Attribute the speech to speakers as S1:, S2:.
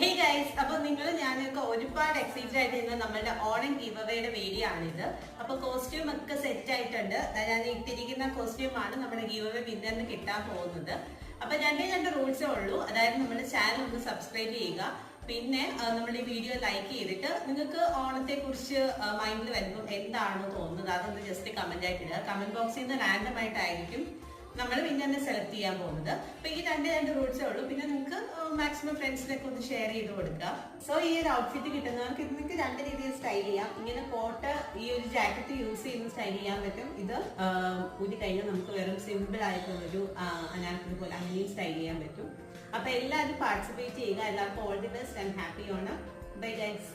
S1: Hey guys അപ്പൊ നിങ്ങൾ ഞാനൊക്കെ ഒരുപാട് എക്സൈറ്റഡ് ആയിട്ട് ഇന്ന് നമ്മളുടെ ഓണം ഗീവ് അവയുടെ വീഡിയോ ആണിത് അപ്പൊ കോസ്റ്റ്യൂം ഒക്കെ സെറ്റ് ആയിട്ടുണ്ട്. ഞാൻ ഇട്ടിരിക്കുന്ന കോസ്റ്റ്യൂം ആണ് നമ്മുടെ ഗീവ് അവേ കിട്ടാൻ പോകുന്നത്. അപ്പൊ രണ്ടേ രണ്ട് റൂൾസേ ഉള്ളൂ. അതായത് നമ്മുടെ ചാനൽ ഒന്ന് സബ്സ്ക്രൈബ് ചെയ്യുക. പിന്നെ നമ്മൾ ഈ വീഡിയോ ലൈക്ക് ചെയ്തിട്ട് നിങ്ങൾക്ക് ഓണത്തെ കുറിച്ച് മൈൻഡിൽ വരുമ്പോൾ എന്താണോ തോന്നുന്നത് അതൊന്ന് ജസ്റ്റ് കമന്റ് ആയിട്ട് ഇടുക. കമന്റ് ബോക്സിൽ നിന്ന് റാൻഡം ആയിട്ടായിരിക്കും. നമ്മൾ പിന്നെ തന്നെ സെലക്ട് ചെയ്യാൻ പോകുന്നത്. അപ്പൊ ഈ രണ്ട് രണ്ട് റൂട്ട്സേ ഉള്ളൂ. പിന്നെ നിങ്ങൾക്ക് മാക്സിമം ഫ്രണ്ട്സിനൊക്കെ ഒന്ന് ഷെയർ ചെയ്ത് കൊടുക്കാം. സോ ഈ ഒരു ഔട്ട്ഫിറ്റ് കിട്ടുന്നവർക്ക് ഇത് നിങ്ങൾക്ക് രണ്ട് രീതിയിൽ സ്റ്റൈൽ ചെയ്യാം. ഇങ്ങനെ കോട്ട് ഈ ഒരു ജാക്കറ്റ് യൂസ് ചെയ്യുന്ന സ്റ്റൈൽ ചെയ്യാൻ പറ്റും. ഇത് ഊരി കഴിഞ്ഞാൽ നമുക്ക് വെറും സിമ്പിൾ ആയിട്ടുള്ള ഒരു പോലെ അങ്ങനെയും സ്റ്റൈൽ ചെയ്യാൻ പറ്റും. അപ്പൊ എല്ലാവരും പാർട്ടിസിപ്പേറ്റ് ചെയ്യുക. എല്ലാവർക്കും all the best and happy Onam bye guys